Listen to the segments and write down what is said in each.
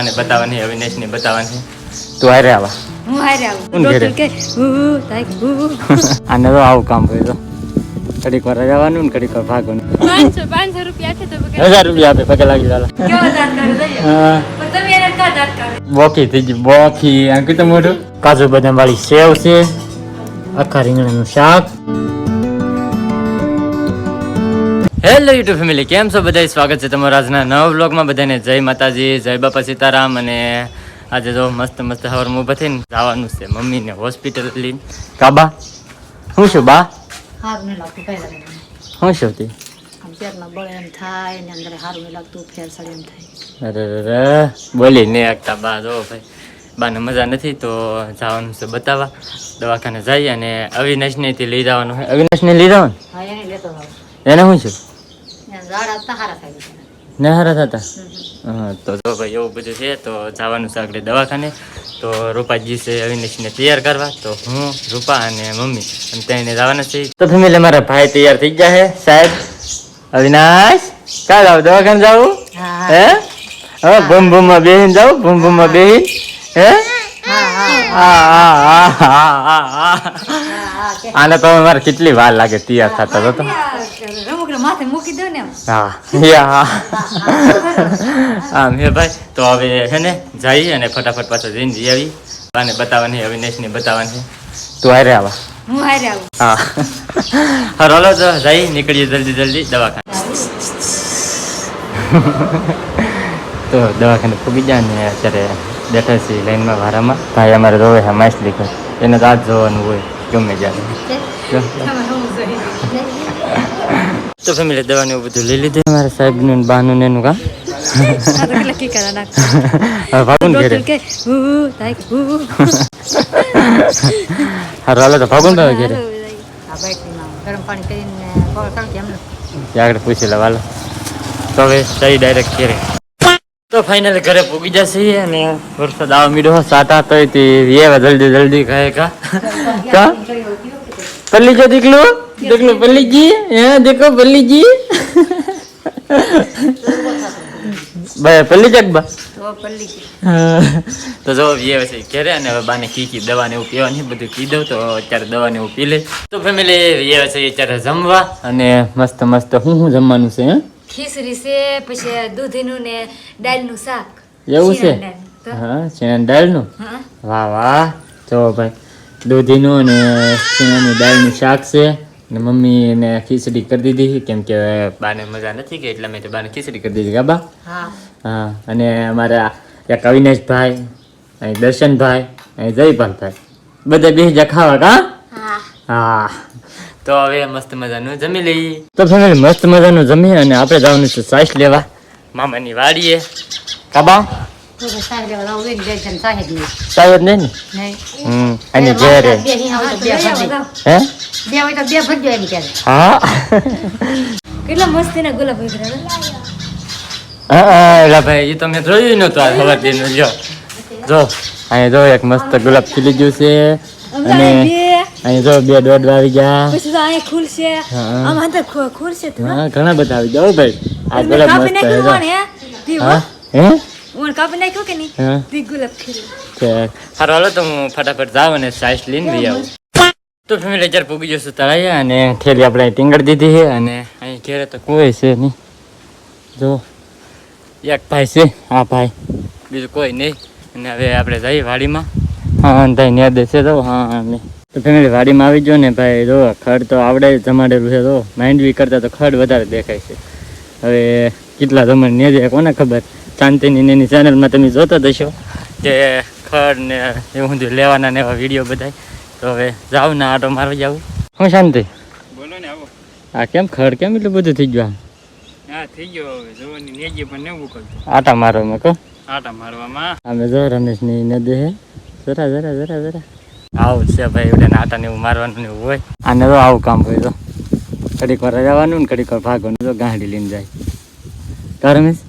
આને બતાવવાની અવિનેશને બતાવવાની તું હારે આવા. હું હારે આવું? ડોક્ટર કે હું હું હું. આને તો આવું કામ કર્યું તો. ઘડીક વાર જવાનું ને કડીક વાર ભાગવાનું. પાંચસો પાંચસો રૂપિયા છે તો પગે હજાર રૂપિયા આપે પગે લાગી ચાલો કેવો દાંત કાઢો દઈએ? હા. પણ તમે એને કા દાંત કાઢો? બોકી થઈ ગઈ બોકી આમ કીધું મોઢું. કાજુ બદામ વાળી સેવ છે. આખા રીંગણાનું શાક. હેલો યુટ્યુબ ફેમિલી કેમ છો? બધા સ્વાગત છે તમારા આજના નવા વ્લોગમાં બધાને જય માતાજી જય બાપા સીતારામ અને આજે જો મસ્ત મસ્ત હવારમાં ઊભા થઈને જવાનું છે મમ્મીને હોસ્પિટલ લઈને. કાબા શું છું બા. શું છું તે? બોલી ને એકતા બા જો ભાઈ. બાને મજા નથી તો જવાનું છે બતાવવા. દવાખાને જઈએ અને અવિનાશને લઈ જવાનું. અવિનાશને લઈ જવાનું? એને શું છે? ને હારા થતા? તો જો ભાઈ એવું બધું છે તો જવાનું છે આગળ દવાખાને. તો રૂપાજી છે અવિનાશને તૈયાર કરવા. તો હું રૂપા અને મમ્મી અને ત્યાં જવાના છે તો ફેમિલી મારા ભાઈ તૈયાર થઈ ગયા છે સાહેબ. અવિનાશ કાલ આવ દવાખાને જાવું હે. હવે ભમ ભમમાં બેહીન જાવ ભમ ભમમાં બેહીન. હે? આને તો મારે કેટલી વાર લાગે તૈયાર થતા હતો રમકડું માથે મૂકી દો ને હા યા. હા ભાઈ તો હવે છે ને જઈ અને ફટાફટ પાછો જઈને જઈ આવી બાને બતાવવાની અવિનેશને બતાવવાની તું હારે આવા. હું હારે આવું. હા. હા રોલો તો જઈ નીકળીએ જલ્દી જલ્દી દવાખાને. તો દવાખાને પૂગી જાય ને અત્યારે બેઠા છીએ લાઈનમાં વારામાં. ભાઈ અમારે જોવે છે માઇસ લીખો એને તો આજ જોવાનું હોય ગમે જ્યારે જો. તો ફેમિલી દવાને બધું લઈ લીધું. મારા સાહેબનું ને બાનું ને એનું કામ ફાગુન ઘેરે? હારું પૂછી લે વાલો તો હવે સહી ડાયરેક્ટ ઘેરે. તો ફાઇનલ ઘરે પૂગી જશે અને વરસાદ આવા મીડો સાટા તો જલ્દી જલ્દી કહે કા. પેલી જો દીકલું. દીકલું પલ્લીજી હે દેખો પલ્લીજી ભાઈ પલ્લી જગ બા તો. તો જો એ છે ઘરે અને હવે બાને કી કી દવા ને એવું પીવાની બધું પી દઉં તો અત્યારે દવા ને એવું પી લે તો ફેમિલી એ અત્યારે જમવા અને મસ્ત મસ્ત હું હું જમવાનું છે હે ખીચડી છે પછી દૂધીનું ને દાળનું શાક એવું છે? હા ચણા દાળનું? વાહ વાહ જો ભાઈ દૂધીનું અને ચણાની દાળનું શાક છે. ને મમ્મી ને ખીચડી કરી દીધી કેમ કે બાને મજા નથી કે એટલે મેં તો બાને ખીચડી કરી દીધી ગાબા? હા. હા અને અમારા એક અવિનેશભાઈ અહીં દર્શનભાઈ અહીં જયપાલભાઈ. બધા બે જા ખાવા કા? હા. હા. તો હવે મસ્ત મજાનું જમી લઈએ. તો ફેમિલી મસ્ત મજાનું જમીએ અને આપણે જવાનું છે સાઈસ લેવા. મામાની વાડીએ. કાબા સાહેબ ને હમ અને જ્યારે બે હોય તો બે ભજ એમ કે હા કેટલા મસ્તી ના ગુલાબ આ ખબર જો જો અહીં જો એક મસ્ત ગુલાબ ખીલી ગયું છે અહીં જો બે દોઢ આવી ગયા હા ઘણા બધા આવી ગયા ભાઈ આ ગુલાબ મસ્ત હે હે હે કાપી નાખ્યું કે નહીં? સારું હાલો તો હું ફટાફટ જાઉં અને સાઈસ લઈને લઈ આવું. તો ફેમિલી અત્યારે પૂગી જશું તળાઈએ અને થેલી આપણે અહીં ટીંગર દીધી છે અને અહીં ઘેરે તો કોઈ છે નહીં. જો એક ભાઈ છે હા ભાઈ. બીજું કોઈ નહીં. અને હવે આપણે જઈએ વાડીમાં. હા ભાઈ ન્યા દેશે તો હા અમે તો ફેમિલી વાડીમાં આવી જાઓ ને ભાઈ જો ખડ તો આવડે જમાડેલું છે તો માઇન્ડ બી કરતા તો ખડ વધારે દેખાય છે. હવે કેટલા જમણ ને કોને ખબર? શાંતિની ને એની ચેનલમાં તમે જોતા હશો કે ખડ ને એવું બધું લેવાના ને એવા વીડિયો બધા તો હવે જાવ ને આટો મારવા જાવ. હું શાંતિ? બોલો ને આવો. આ કેમ ખડ કેમ એટલું બધું થઈ ગયું હા થઈ ગયો હવે. જોવાની નેજી પણ નહીં ઉકળતું આટા મારવામાં કહો. આટા મારવામાં. અમે જો રમેશની નદી હે. જરા જરા જરા જરા. આવું છે ભાઈ એટલે આટા ને એવું મારવાનું ને એવું હોય. આને તો આવું કામ હોય તો વાર જવાનું ને કડીક વાર ભાગવાનું. તો ગાંડી લઈને જાય. રમેશ.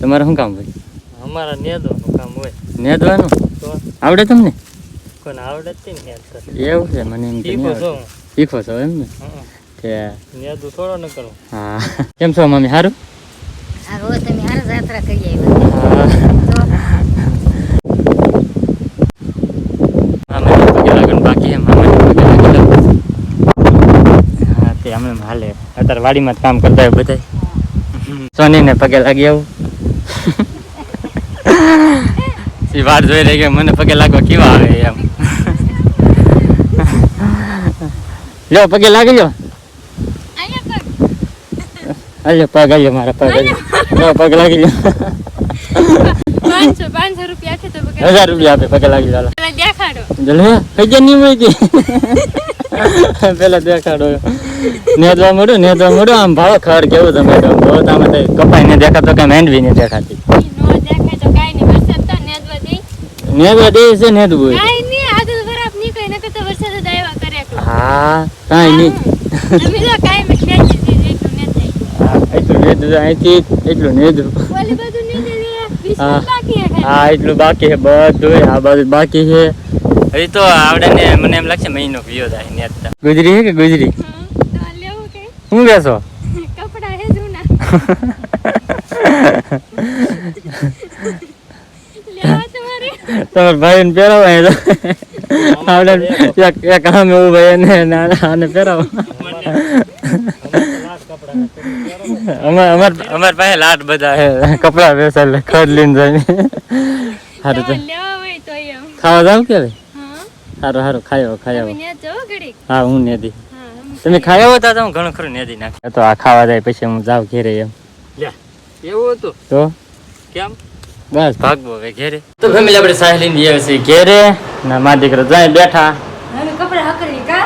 તમારે શું કામ હોય? અમારા નેદવાનું કામ હોય. નેદવાનું? આવડે તમને? કોને આવડે જ એવું છે મને એમ શીખો છો? છો. એમ ને કેમ છો મમ્મી સારું સારું તમે સારા જાત્રા કરી હાલે. અત્યારે વાડીમાં જ કામ કરતા હોય બધા સોની ને પગે લાગી આવું. ઈ વાર જોઈ રહી કે મને પગે લાગવા કેવા આવે એમ. લ્યો પગે લાગી લ્યો. અલ્યો પગ. આવ્યો મારા પગ આવ્યો પગ લાગી લ્યો. હજાર રૂપિયા આપે પગે લાગી પેલા દેખાડો જલે હજાર નહીં મળી પેલા દેખાડો. નેદવા મળ્યું નેદવા મળ્યું. આમ ભાવ ખર કેવું તમે ભાવ બહુ તો કપાઈ ને દેખાતો કે મેંડવી ને દેખાતી. નેદવા દે. છે નેદવું હા કાંઈ નહીં. એટલું નેદાય. હા, અહીંથી એટલું નેદે હા એટલું બાકી છે બધું આ બધું બાકી છે હજી તો આવડે ને મને એમ લાગશે મહિનો ગયો થાય નેદતા ગુજરી હે કે ગુજરી? હં, તો લેવું કે? હું બેસો કપડા હે જૂના. તમારા ભાઈ ને પહેરાવો અહીં આવડે એક એક એવું ભાઈ ને નાના આને પહેરાવો. અમાર અમાર અમાર પાસે લાટ બધા હે. કપડા એટલે ખડ લઈને તો. એમ. ખાવા જાવ કે હવે હા સારું સારું ખાયો ખાયો. હો હા હું નેદી તમે ખાયો હતા તો હું ઘણું ખરું નેદી નાખ્યા તો આ ખાવા જાય પછી હું જાવ ઘેરે એમ. એવું હતું? તો? કેમ? બસ. ભાગવો હવે ઘેરે. તો ફેમિલી આપણે સાહેલી ની આવે ઘેરે. ના મા દીકરો જાય બેઠા. કપડા કા?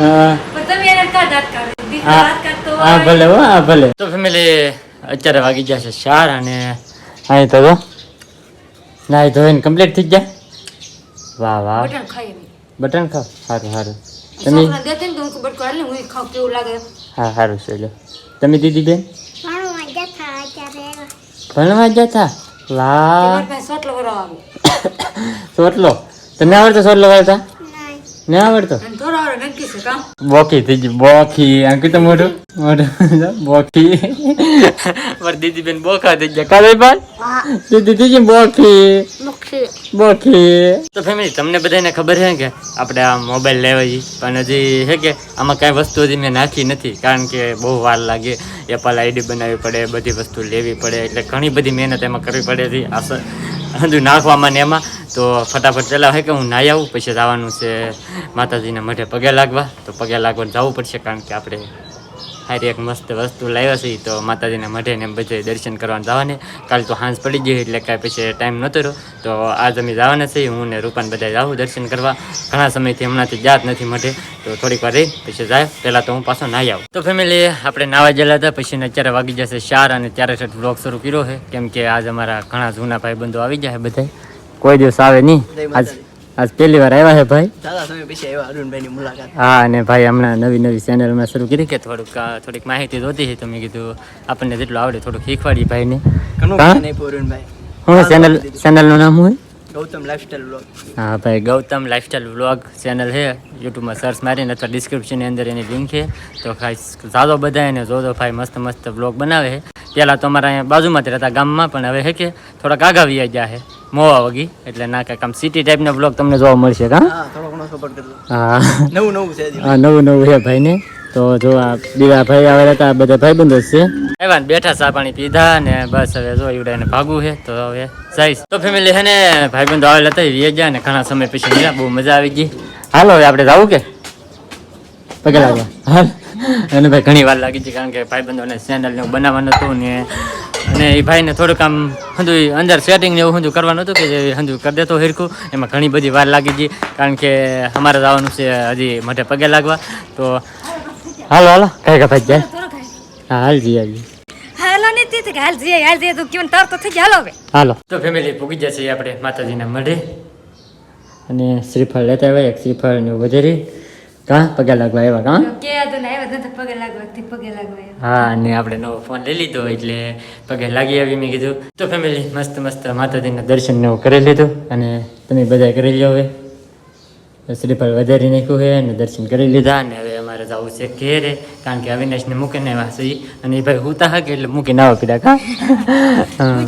હા પણ તમે એને કા ભલે હો હા ભલે. તો ફેમિલી અત્યારે વાગી ગયા છે ચાર અને અહીં તો જો. નાઈ ધોઈને કમ્પ્લીટ થઈ ગયા? વાહ વાહ. બટન ખાઈ બટન ખાવ સારું સારું. તમે? હું બટકું હાલે ને હું ઈ ખાઉં કેવું લાગે હા સારું છે લો તમે દીદી બેન? ભણવા જતા વાહ. સોટલો તને આવડતો સોટલો વાળતા ને. આવડતો? બોકી થઈ ગઈ બોકી અંકિત મોઢું મોઢું બોકી મારી દીદી બેન બોખા થઈ ગયા કાલે ભાઈ દીદી થઈ ગઈ બોકી બોકી તો ફેમિલી તમને બધાને ખબર છે કે આપણે આ મોબાઈલ લેવા જઈએ પણ હજી છે કે આમાં કાંઈ વસ્તુ હજી મેં નાખી નથી કારણ કે બહુ વાર લાગે એપલ આઈડી બનાવવી પડે બધી વસ્તુ લેવી પડે એટલે ઘણી બધી મહેનત એમાં કરવી પડે છે આ સ- નાખવામાં ને એમાં. તો ફટાફટ પહેલાં હોય કે હું નાહી આવું, પછી જવાનું છે માતાજીના મઢે પગે લાગવા. તો પગે લાગવા જવું પડશે કારણ કે આપણે હારી એક મસ્ત વસ્તુ લાવ્યા છે તો માતાજીના મઢે ને બધે દર્શન કરવા જવાને. કાલ તો હાંસ પડી ગઈ એટલે કાંઈ પછી ટાઈમ નહોતો રહ્યો. તો આજ અમે જવાના છીએ હું ને રૂપાન બધા જાઉં દર્શન કરવા. ઘણા સમયથી હમણાંથી જાત નથી મઢે. તો થોડીક વાર રહી પછી જાય. પહેલાં તો હું પાછો નાહી આવું. તો ફેમિલી આપણે નાવા ગયેલા હતા પછી ને અત્યારે વાગી જશે ચાર અને ત્યારે ઠેઠ બ્લોગ શરૂ કર્યો છે. કેમ કે આજ અમારા ઘણા જૂના ભાઈબંધો આવી જાય બધા કોઈ દિવસ આવે નહીં. આજ આજ પહેલી વાર આવ્યા છે ભાઈ? દાદા તમે પછી આવ્યા અરુણભાઈની મુલાકાત. હા અને ભાઈ હમણાં નવી નવી ચેનલમાં શરૂ કરી કે થોડુંક થોડીક માહિતી જોતી છે તમે કીધું આપણને જેટલું આવડે થોડુંક શીખવાડી ભાઈને. અરુણભાઈ. હું ચેનલ ચેનલનું નામ હોય ગૌતમ લાઇફસ્ટાઈલ વ્લોગ હા ભાઈ ગૌતમ લાઇફસ્ટાઈલ વ્લોગ ચેનલ છે યુટ્યુબમાં સર્ચ મારીને અથવા ડિસ્ક્રિપ્શનની અંદર એની લિંક છે તો ખાસ જાદો બધા એને જોજો ભાઈ મસ્ત મસ્ત વ્લોગ બનાવે છે પહેલાં તો અમારા અહીંયા બાજુમાં જ રહેતા ગામમાં પણ હવે છે કે થોડાક આગા વી ગયા છે મોવા વગી. એટલે ના કાંઈક આમ સિટી ટાઈપના બ્લોક તમને જોવા મળશે કા? હા નવું નવું છે હા નવું નવું છે ભાઈને. તો જો આ બીજા ભાઈ આવેલા હતા આ બધા ભાઈબંધો છે. આવ્યા બેઠા ચા પાણી પીધા ને બસ હવે જો ઈવડાઈને ભાગવું છે. તો હવે જઈશ તો ફેમિલી છે ને ભાઈબંધો આવેલા હતા એ ગયા ને ઘણા સમય પછી ગયા બહુ મજા આવી ગઈ. હાલો હવે આપણે જવું કે? પગે લાગવા હાલ. અને ભાઈ ઘણી વાર લાગી છે કારણ કે ભાઈબંધોને ચેનલ ને બનાવવાનું હતું ને અને એ ભાઈને થોડુંક આમ હંધુ અંદર સેટિંગ ને એવું હંધું કરવાનું હતું કે જે હંધું કરી દેતો હિરકું. એમાં ઘણી બધી વાર લાગી ગઈ કારણ કે અમારે જવાનું છે હજી મઢે પગે લાગવા. તો હાલો હાલો કઈ કપાઈ જાય. હા હાલ જી હાલ જી. હાલો ને તે હાલ જઈએ હાલ જઈએ તો કેવું ને તો થઈ ગયા હાલો હવે. હાલો. તો ફેમિલી પૂગી જશે આપણે માતાજીના મઢે. અને શ્રીફળ લેતા આવ્યા એક શ્રીફળ ને વધારી કાં? પગે લાગવા એવા કા? કે તો ના એવા તો પગે લાગવા તે પગે લાગવા હા અને આપણે નવો ફોન લઈ લીધો એટલે પગે લાગી આવી મેં કીધું. તો ફેમિલી મસ્ત મસ્ત માતાજીના દર્શન ને કરી લીધું અને તમે બધા કરી લો હવે. શ્રીફળ વધારી નાખ્યું છે અને દર્શન કરી લીધા અને હવે અમારે જવું છે ઘેરે કારણ કે અવિનાશને મૂકીને આવ્યા છે. અને એ ભાઈ હુતા હા કે એટલે મૂકીને આવો પીડા કા? હા હું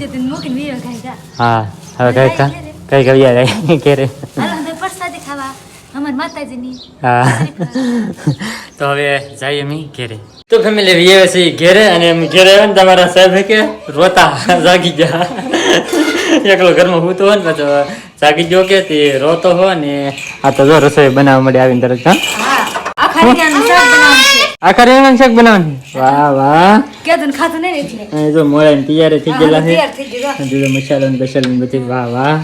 હા હવે કઈ કા? કઈ કઈ યાર ઘેરે હાલો અંદર પ્રસાદી ખાવા અમાર માતાજીની. હા. તો હવે જઈએ અમે ઘેરે. તો ફેમિલી વીએ છે ઘેરે અને અમે ઘેરે આવ્યા ને તમારા સાહેબ કે રોતા જાગી ગયા. એકલો ઘરમાં હું તો હોય ને પાછો જાગી ગયો કે તે રોતો હો ને આ તો જો રસોઈ બનાવવા મળે આવીને તરત હા આખા શાક બનાવવાનું રેવાનું શાક બનાવવાનું વાહ વાહ. કેદું ને ખાતું નહીં એટલે. જો મોડા ને તૈયાર થઈ ગયેલા છે. તૈયાર થઈ ગયું અને જો મસાલો ને બસાલો બધી વાહ વાહ.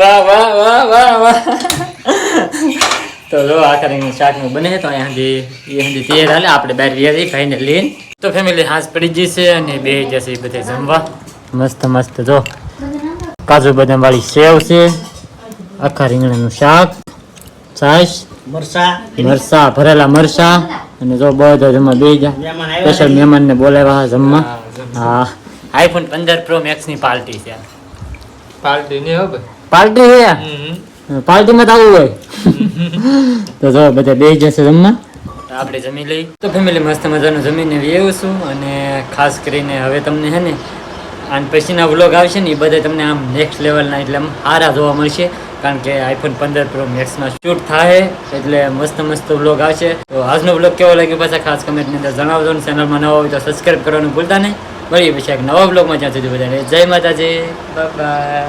વાહ વાહ વાહ વાહ વાહ. તો લો આખા શાક શાકનું બને તો અહીંયા સુધી એ સુધી તૈયાર હાલે. આપણે બહાર વ્યા જઈએ ખાઈને લઈને. તો ફેમિલી હાંસ પડી જશે અને બે જશે બધે જમવા. મસ્ત મસ્ત જો. કાજુ બદામ વાળી સેવ છે. આખા રીંગણાનું શાક. છાશ. મરસા મરસા ભરેલા મરસા અને જો બધો જમવા બે જા સ્પેશિયલ મહેમાનને બોલાવ્યા જમવા. હા આઈફોન પંદર પ્રો મેક્સની પાર્ટી છે. પાર્ટી ને હો ભાઈ. પાર્ટી છે પાર્ટીમાં તો આવવું હોય. તો જો બધા બે જશે જમવા. આપણે જમી લઈ તો ફેમિલી મસ્ત મજાનું જમીને એવું છું અને ખાસ કરીને હવે તમને હે ને આન પછીના વ્લોગ આવશે ને એ બધા તમને આમ નેક્સ્ટ લેવલના એટલે આમ સારા જોવા મળશે. કારણ કે આઈફોન પંદર પ્રો મેક્સમાં શૂટ થાય એટલે મસ્ત મસ્ત વ્લોગ આવશે. તો આજનો વ્લોગ કેવો લાગ્યો પાછા ખાસ કમેન્ટની અંદર જણાવજો ને ચેનલમાં નવા હોય તો સબસ્ક્રાઈબ કરવાનું ભૂલતા નહીં. મળીએ પછી એક નવા બ્લોગમાં જ્યાં સુધી બધાને જય માતાજી. બાય